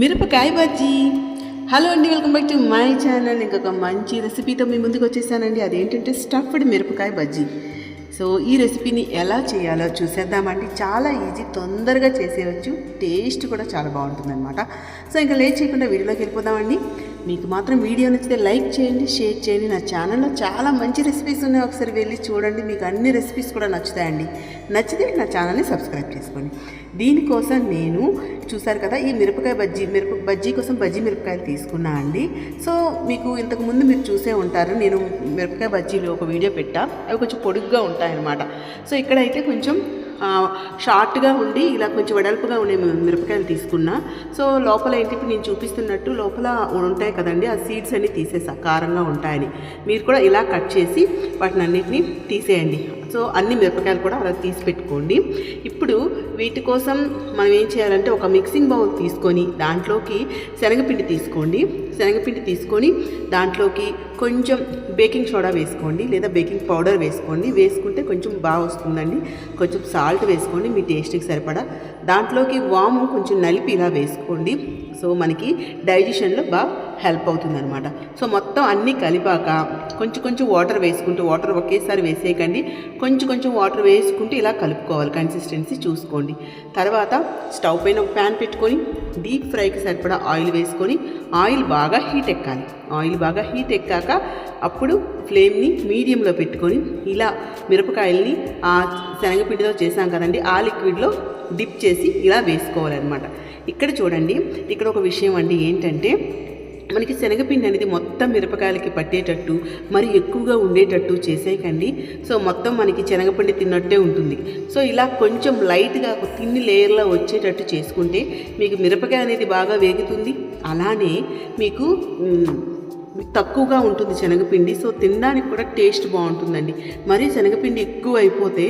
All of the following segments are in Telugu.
మిరపకాయ బజ్జీ. హలో అండి welcome back to my channel. ఇంకొక మంచి రెసిపీతో మీ ముందుకు వచ్చేసానండి. అదేంటంటే స్టఫ్డ్ మిరపకాయ బజ్జీ. సో ఈ రెసిపీని ఎలా చేయాలో చూసేద్దామండి. చాలా ఈజీ తొందరగా చేసేయచ్చు. టేస్ట్ కూడా చాలా బాగుంటుందన్నమాట. సో ఇంకా లేట్ చేయకుండా వీడియోలోకి వెళ్ళిపోదామండి. మీకు మాత్రం వీడియో నచ్చితే లైక్ చేయండి షేర్ చేయండి. నా ఛానల్లో చాలా మంచి రెసిపీస్ ఉన్నాయి. ఒకసారి వెళ్ళి చూడండి. మీకు అన్ని రెసిపీస్ కూడా నచ్చుతాయండి. నచ్చితే నా ఛానల్ని సబ్స్క్రైబ్ చేసుకోండి. దీనికోసం నేను చూసారు కదా ఈ మిరపకాయ బజ్జీ మిరప బజ్జీ కోసం బజ్జీ మిరపకాయలు తీసుకున్నా అండి. సో మీకు ఇంతకుముందు మీరు చూసే ఉంటారు నేను మిరపకాయ బజ్జీలు ఒక వీడియో పెట్టా అవి కొంచెం పొడుగ్గా ఉంటాయన్నమాట. సో ఇక్కడైతే కొంచెం షార్ట్గా ఉండి ఇలా కొంచెం వెడల్పుగా ఉండే మిరపకాయలు తీసుకున్నా. సో లోపల ఏంటి ఇప్పుడు నేను చూపిస్తున్నట్టు లోపల ఉంటాయి కదండి ఆ సీడ్స్ అన్ని తీసేసా కారంగా ఉంటాయని. మీరు కూడా ఇలా కట్ చేసి వాటిని అన్నిటిని తీసేయండి. సో అన్ని మిరపకాయలు కూడా అలా తీసి పెట్టుకోండి. ఇప్పుడు వీటి కోసం మనం ఏం చేయాలంటే ఒక మిక్సింగ్ బౌల్ తీసుకొని దాంట్లోకి శనగపిండి తీసుకోండి. శనగపిండి తీసుకొని దాంట్లోకి కొంచెం బేకింగ్ సోడా వేసుకోండి లేదా బేకింగ్ పౌడర్ వేసుకోండి. వేసుకుంటే కొంచెం బాగా వస్తుందండి. కొంచెం సాల్ట్ వేసుకోండి మీ టేస్ట్కి సరిపడా. దాంట్లోకి వాము కొంచెం నలిపి ఇలా వేసుకోండి. సో మనకి డైజెషన్లో బాగా హెల్ప్ అవుతుందనమాట సో మొత్తం అన్నీ కలిపాక కొంచెం కొంచెం వాటర్ వేసుకుంటూ వాటర్ ఒకేసారి వేసేయకండి. కొంచెం కొంచెం వాటర్ వేసుకుంటూ ఇలా కలుపుకోవాలి కన్సిస్టెన్సీ చూసుకోండి. తర్వాత స్టవ్ పైన ఒక ప్యాన్ పెట్టుకొని డీప్ ఫ్రైకి సరిపడా ఆయిల్ వేసుకొని ఆయిల్ బాగా హీట్ ఎక్కాలి. ఆయిల్ బాగా హీట్ ఎక్కాక అప్పుడు ఫ్లేమ్ని మీడియంలో పెట్టుకొని ఇలా మిరపకాయల్ని ఆ శనగపిండితో చేసాం కదండి ఆ లిక్విడ్లో డిప్ చేసి ఇలా వేసుకోవాలన్నమాట. ఇక్కడ చూడండి ఇక్కడ ఒక విషయం అండి ఏంటంటే మనకి శనగపిండి అనేది మొత్తం మిరపకాయలకి పట్టేటట్టు మరి ఎక్కువగా ఉండేటట్టు చేసేయకండి సో మొత్తం మనకి శనగపిండి తిన్నట్టే ఉంటుంది. సో ఇలా కొంచెం లైట్గా తిన్ని లేయర్లో వచ్చేటట్టు చేసుకుంటే మీకు మిరపకాయ అనేది బాగా వేగుతుంది. అలానే మీకు తక్కువగా ఉంటుంది శనగపిండి. సో తినడానికి కూడా టేస్ట్ బాగుంటుందండి. మరీ శనగపిండి ఎక్కువ అయిపోతే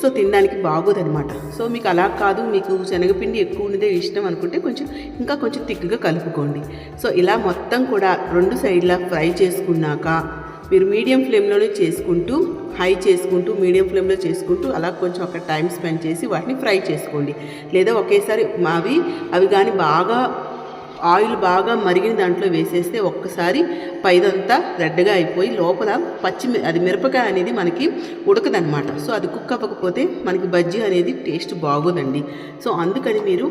సో తినడానికి బాగోదనమాట సో మీకు అలా కాదు మీకు శనగపిండి ఎక్కువ ఉన్నదే ఇష్టం అనుకుంటే కొంచెం ఇంకా కొంచెం తిక్కుగా కలుపుకోండి. సో ఇలా మొత్తం కూడా రెండు సైడ్లా ఫ్రై చేసుకున్నాక మీరు మీడియం ఫ్లేమ్లోనే చేసుకుంటూ హై చేసుకుంటూ మీడియం ఫ్లేమ్లో చేసుకుంటూ అలా కొంచెం ఒక టైం స్పెండ్ చేసి వాటిని ఫ్రై చేసుకోండి. లేదా ఒకేసారి మావి అవి కానీ బాగా ఆయిల్ బాగా మరిగిన దాంట్లో వేసేస్తే ఒక్కసారి పైదంతా రెడ్డగా అయిపోయి లోపల పచ్చి అది మిరపకాయ అనేది మనకి ఉడకదనమాట సో అది కుక్ అవ్వకపోతే మనకి బజ్జీ అనేది టేస్ట్ బాగోదండి. సో అందుకని మీరు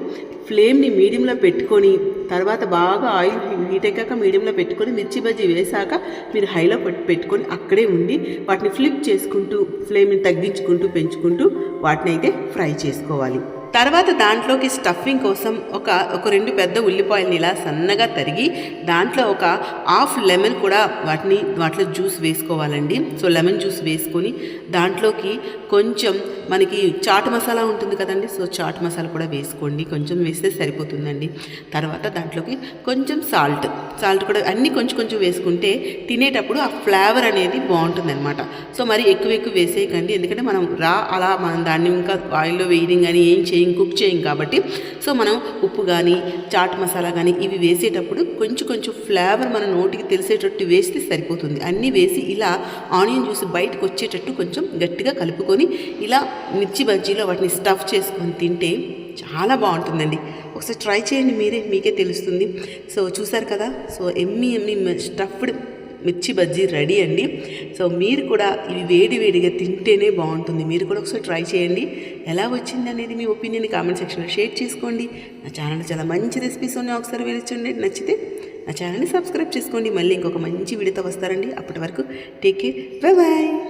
ఫ్లేమ్ని మీడియంలో పెట్టుకొని తర్వాత బాగా ఆయిల్ హీట్ అయ్యాక మీడియంలో పెట్టుకొని మిర్చి బజ్జీ వేసాక మీరు హైలో పెట్టుకొని అక్కడే ఉండి వాటిని ఫ్లిప్ చేసుకుంటూ ఫ్లేమ్ని తగ్గించుకుంటూ పెంచుకుంటూ వాటిని అయితే ఫ్రై చేసుకోవాలి. తర్వాత దాంట్లోకి స్టఫింగ్ కోసం ఒక ఒక రెండు పెద్ద ఉల్లిపాయలని ఇలా సన్నగా తరిగి దాంట్లో ఒక హాఫ్ లెమన్ కూడా వాటిని వాటిలో జ్యూస్ వేసుకోవాలండి. సో లెమన్ జ్యూస్ వేసుకొని దాంట్లోకి కొంచెం మనకి చాట్ మసాలా ఉంటుంది కదండి. సో చాట్ మసాలా కూడా వేసుకోండి. కొంచెం వేస్తే సరిపోతుందండి. తర్వాత దాంట్లోకి కొంచెం సాల్ట్ సాల్ట్ కూడా అన్నీ కొంచెం కొంచెం వేసుకుంటే తినేటప్పుడు ఆ ఫ్లేవర్ అనేది బాగుంటుందన్నమాట. సో మరి ఎక్కువ ఎక్కువ వేసేయకండి. ఎందుకంటే మనం రా అలా మనం దాన్ని ఇంకా ఆయిల్లో వేయడం కానీ ఏం చేయం కుక్ చేయం కాబట్టి. సో మనం ఉప్పు కానీ చాట్ మసాలా కానీ ఇవి వేసేటప్పుడు కొంచెం కొంచెం ఫ్లేవర్ మన నోటికి తెలిసేటట్టు వేస్తే సరిపోతుంది. అన్నీ వేసి ఇలా ఆనియన్ జ్యూస్ బయటకు వచ్చేటట్టు కొంచెం గట్టిగా కలుపుకొని ఇలా మిర్చి బజ్జీలో వాటిని స్టఫ్ చేసుకొని తింటే చాలా బాగుంటుందండి. ఒకసారి ట్రై చేయండి మీరే మీకే తెలుస్తుంది. సో చూసారు కదా? సో ఎమ్మి ఎమ్మి స్టఫ్డ్ మిర్చి బజ్జీ రెడీ అండి. సో మీరు కూడా ఇవి వేడి వేడిగా తింటేనే బాగుంటుంది. మీరు కూడా ఒకసారి ట్రై చేయండి. ఎలా వచ్చింది అనేది మీ ఒపీనియన్ కామెంట్ సెక్షన్లో షేర్ చేసుకోండి. నా ఛానల్ చాలా మంచి రెసిపీస్ ఉన్నాయి. ఒకసారి వెళ్ళొచ్చండి నచ్చితే నా ఛానల్ని సబ్స్క్రైబ్ చేసుకోండి. మళ్ళీ ఇంకొక మంచి వీడియోతో వస్తారండి. అప్పటి వరకు టేక్ కేర్. Bye bye